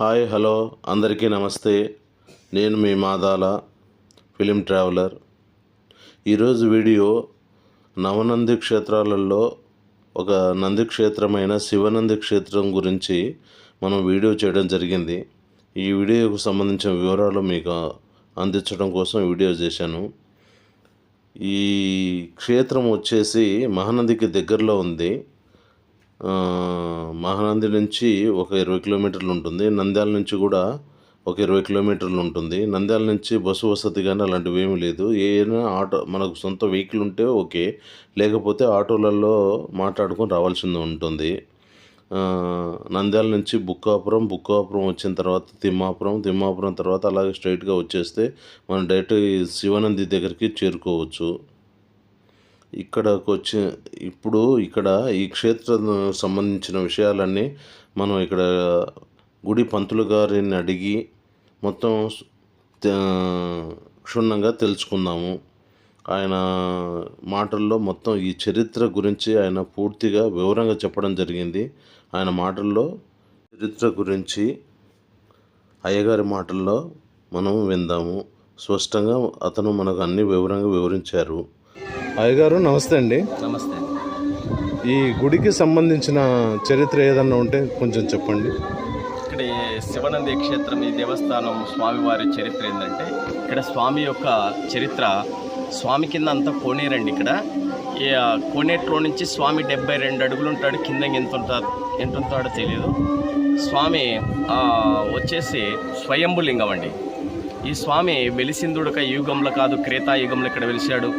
Hi hello. అందరికీ నమస్తే. నేను మీ మాదాల ఫిలిం ట్రావెలర్. ఈరోజు వీడియో నవనంది క్షేత్రాలలో ఒక నంది క్షేత్రమైన శివనంది క్షేత్రం గురించి మనం వీడియో చేయడం జరిగింది. ఈ వీడియోకు సంబంధించిన వివరాలు మీకు అందించడం కోసం వీడియో చేశాను. ఈ క్షేత్రం వచ్చేసి మహానందికి దగ్గరలో ఉంది. మహానంది నుంచి ఒక ఇరవై కిలోమీటర్లు ఉంటుంది. నంద్యాల నుంచి కూడా ఒక ఇరవై కిలోమీటర్లు ఉంటుంది. నంద్యాల నుంచి బస్సు వసతి కానీ అలాంటివి ఏమీ లేదు. ఏదైనా ఆటో మనకు సొంత వెహికల్ ఉంటే ఓకే. లేకపోతే ఆటోలలో మాట్లాడుకొని రావాల్సింది ఉంటుంది. నంద్యాల నుంచి బుక్కాపురం బుక్కాపురం వచ్చిన తర్వాత తిమ్మాపురం తిమ్మాపురం తర్వాత అలాగే స్ట్రైట్గా వచ్చేస్తే మనం డైరెక్ట్ శివానంది శివనంది దగ్గరికి చేరుకోవచ్చు. ఇక్కడకు వచ్చి ఇప్పుడు ఇక్కడ ఈ క్షేత్రం సంబంధించిన విషయాలన్నీ మనం ఇక్కడ గుడి పంతులు గారిని అడిగి మొత్తం క్షుణ్ణంగా తెలుసుకుందాము. ఆయన మాటల్లో మొత్తం ఈ చరిత్ర గురించి ఆయన పూర్తిగా వివరంగా చెప్పడం జరిగింది. ఆయన మాటల్లో చరిత్ర గురించి అయ్యగారి మాటల్లో మనం విందాము. స్పష్టంగా అతను మనకు అన్ని వివరంగా వివరించారు. అయ్యగారు నమస్తే అండి. నమస్తే ఈ గుడికి సంబంధించిన చరిత్ర ఏదన్నా ఉంటే కొంచెం చెప్పండి. ఇక్కడ శివనంది క్షేత్రం ఈ దేవస్థానం స్వామివారి చరిత్ర ఏంటంటే ఇక్కడ స్వామి యొక్క చరిత్ర స్వామి కింద అంతా కోనేరండి ఇక్కడ. కోనేట్లో నుంచి స్వామి డెబ్బై రెండు అడుగులు ఉంటాడు కింద ఎంత ఉంటాడు ఎంత ఉంటాడో తెలియదు. స్వామి వచ్చేసి స్వయంభు లింగం అండి. ఈ స్వామి వెలిసిందుడక యుగంలో కాదు యుగంలో ఇక్కడ వెలిశాడు.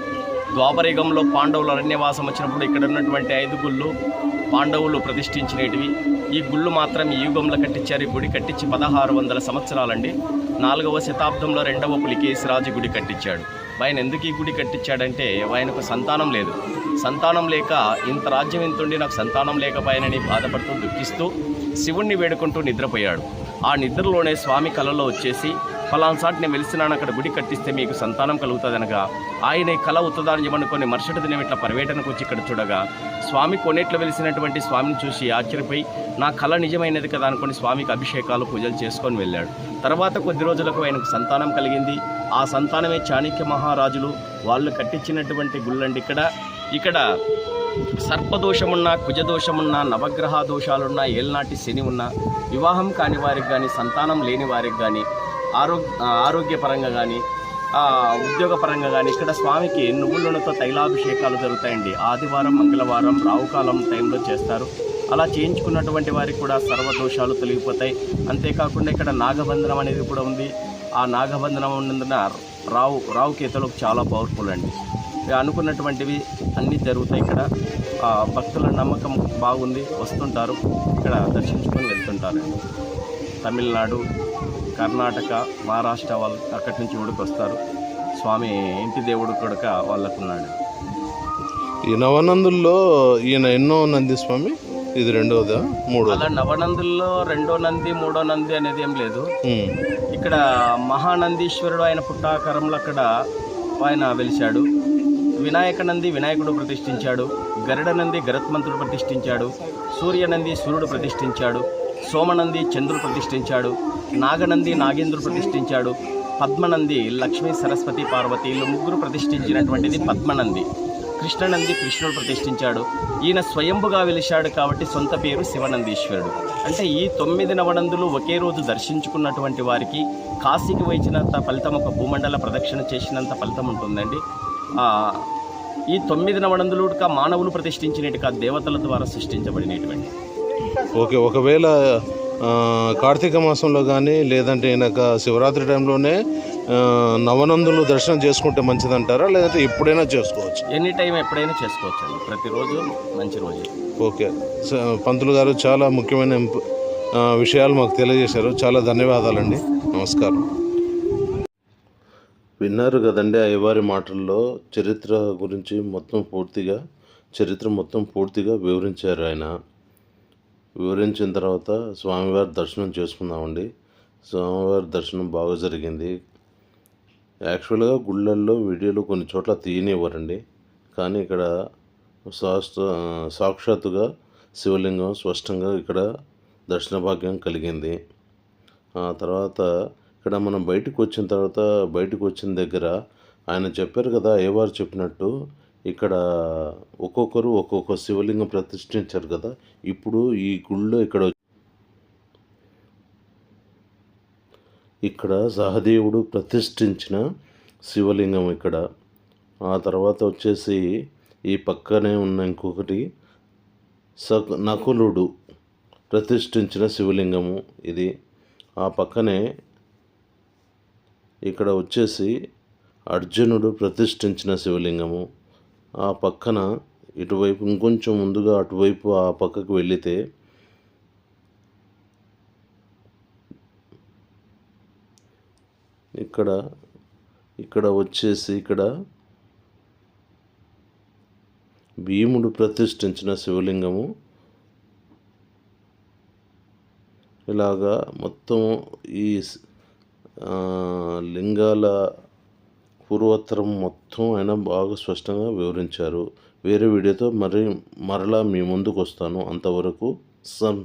ద్వాపరయుగంలో పాండవులు అరణ్యవాసం వచ్చినప్పుడు ఇక్కడ ఉన్నటువంటి ఐదు గుళ్ళు పాండవులు ప్రతిష్ఠించినటివి. ఈ గుళ్ళు మాత్రం ఈ యుగంలో కట్టించారు గుడి కట్టించి పదహారు వందల సంవత్సరాలండి. నాలుగవ శతాబ్దంలో రెండవ పులికేశిరాజు గుడి కట్టించాడు. ఆయన ఎందుకు ఈ గుడి కట్టించాడంటే ఆయనకు సంతానం లేదు. సంతానం లేక ఇంత రాజ్యం ఇంతుండి నాకు సంతానం లేకపోయానని బాధపడుతూ దుఃఖిస్తూ శివుణ్ణి వేడుకుంటూ నిద్రపోయాడు. ఆ నిద్రలోనే స్వామి కలలో వచ్చేసి ఫలాన్సాటి నేను వెలిసినాను అక్కడ గుడి కట్టిస్తే మీకు సంతానం కలుగుతుందనగా. ఆయన కళ ఉత్తదాన్ని చెప్పనుకొని మరుసటి దినం ఇట్లా పర్యటనకు వచ్చి ఇక్కడ చూడగా స్వామి కొనేట్లో వెలిసినటువంటి స్వామిని చూసి ఆశ్చర్యపోయి నా కళ నిజమైనది కదా అనుకొని స్వామికి అభిషేకాలు పూజలు చేసుకొని వెళ్ళాడు. తర్వాత కొద్ది రోజులకు ఆయనకు సంతానం కలిగింది. ఆ సంతానమే చాణక్య మహారాజులు వాళ్ళు కట్టించినటువంటి గుళ్ళండి ఇక్కడ. ఇక్కడ సర్పదోషమున్నా కుజదోషమున్నా నవగ్రహ దోషాలున్నా ఏళ్ళనాటి శని ఉన్నా వివాహం కాని వారికి కానీ సంతానం లేని వారికి కానీ ఆరోగ్య ఆరోగ్యపరంగా కానీ ఉద్యోగపరంగా కానీ ఇక్కడ స్వామికి నువ్వులతో తైలాభిషేకాలు జరుగుతాయండి. ఆదివారం మంగళవారం రావుకాలం టైంలో చేస్తారు. అలా చేయించుకున్నటువంటి వారికి కూడా సర్వదోషాలు తొలగిపోతాయి. అంతేకాకుండా ఇక్కడ నాగబంధనం అనేది కూడా ఉంది. ఆ నాగబంధనం ఉన్నందున రావు రావు కేతలకు చాలా పవర్ఫుల్ అండి. ఇక అనుకున్నటువంటివి అన్నీ జరుగుతాయి ఇక్కడ. ఆ, భక్తుల నమ్మకం బాగుంది. వస్తుంటారు. ఇక్కడ దర్శించుకొని వెళ్తుంటారు. తమిళనాడు కర్ణాటక మహారాష్ట్ర వాళ్ళు అక్కడి నుంచి ఊడికి వస్తారు. స్వామి ఇంటి దేవుడు కొడుక వాళ్ళకున్నాడు. ఈ నవనందుల్లో ఈయన ఎన్నో నంది స్వామి? ఇది రెండవదా మూడోదా? అలా నవనందుల్లో రెండో నంది మూడో నంది అనేది ఏం లేదు. ఇక్కడ మహానందీశ్వరుడు ఆయన పుట్టాకరంలో అక్కడ ఆయన వెలిశాడు. వినాయక నంది వినాయకుడు ప్రతిష్ఠించాడు. గరుడ నంది గరుత్మంతుడు ప్రతిష్ఠించాడు. సూర్యనంది సూర్యుడు ప్రతిష్ఠించాడు. సోమనంది చంద్రుడు ప్రతిష్ఠించాడు నాగనంది నాగేంద్రుడు ప్రతిష్ఠించాడు పద్మనంది లక్ష్మీ సరస్వతి పార్వతి వీళ్ళు ముగ్గురు ప్రతిష్ఠించినటువంటిది పద్మనంది. కృష్ణనంది కృష్ణుడు ప్రతిష్ఠించాడు. ఈయన స్వయంభుగా వెలిశాడు కాబట్టి సొంత పేరు శివనందీశ్వరుడు. అంటే ఈ తొమ్మిది నవనందులు ఒకే రోజు దర్శించుకున్నటువంటి వారికి కాశీకి వచ్చినంత ఫలితం ఒక భూమండల ప్రదక్షిణ చేసినంత ఫలితం ఉంటుందండి. ఈ తొమ్మిది నవనందులు మానవులు ప్రతిష్ఠించినట్టు కాదు దేవతల ద్వారా సృష్టించబడినటువంటి ఓకే ఒకవేళ కార్తీక మాసంలో కానీ లేదంటే ఈయనక శివరాత్రి టైంలోనే నవనందులు దర్శనం చేసుకుంటే మంచిదంటారా? లేదంటే ఎప్పుడైనా చేసుకోవచ్చు? ఎనీ టైం ఎప్పుడైనా చేసుకోవచ్చండి. ప్రతిరోజు మంచి రోజు. ఓకే. స- పంతులు గారు చాలా ముఖ్యమైన విషయాలు మాకు తెలియజేశారు. చాలా ధన్యవాదాలండి. నమస్కారం. విన్నారు కదండి అయ్యవారి మాటల్లో చరిత్ర గురించి మొత్తం పూర్తిగా చరిత్ర మొత్తం పూర్తిగా వివరించారు ఆయన. వివరించిన తర్వాత స్వామివారి దర్శనం చేసుకున్నామండి స్వామివారి దర్శనం బాగా జరిగింది. యాక్చువల్గా గుళ్ళల్లో వీడియోలు కొన్ని చోట్ల తీయనివ్వరండి. కానీ ఇక్కడ శాస్త్ర సాక్షాత్తుగా శివలింగం స్పష్టంగా ఇక్కడ దర్శన భాగ్యం కలిగింది. ఆ తర్వాత ఇక్కడ మనం బయటకు వచ్చిన తర్వాత బయటకు వచ్చిన దగ్గర ఆయన చెప్పారు కదా అయ్యవారు చెప్పినట్టు ఇక్కడ ఒక్కొక్కరు ఒక్కొక్క శివలింగం ప్రతిష్ఠించారు కదా. ఇప్పుడు ఈ గుళ్ళో ఇక్కడ ఇక్కడ సహదేవుడు ప్రతిష్ఠించిన శివలింగం ఇక్కడ. ఆ తర్వాత వచ్చేసి ఈ పక్కనే ఉన్న ఇంకొకటి స నకులుడు ప్రతిష్ఠించిన శివలింగము ఇది. ఆ పక్కనే ఇక్కడ వచ్చేసి అర్జునుడు ప్రతిష్ఠించిన శివలింగము. ఆ పక్కన ఇటువైపు ఇంకొంచెం ముందుగా అటువైపు ఆ పక్కకు వెళితే ఇక్కడ ఇక్కడ వచ్చేసి ఇక్కడ భీముడు ప్రతిష్ఠించిన శివలింగము. ఇలాగా మొత్తం ఈ లింగాల పూర్వోత్తరం మొత్తం ఆయన బాగా స్పష్టంగా వివరించారు. వేరే వీడియోతో మరి మరలా మీ ముందుకు వస్తాను అంతవరకు సం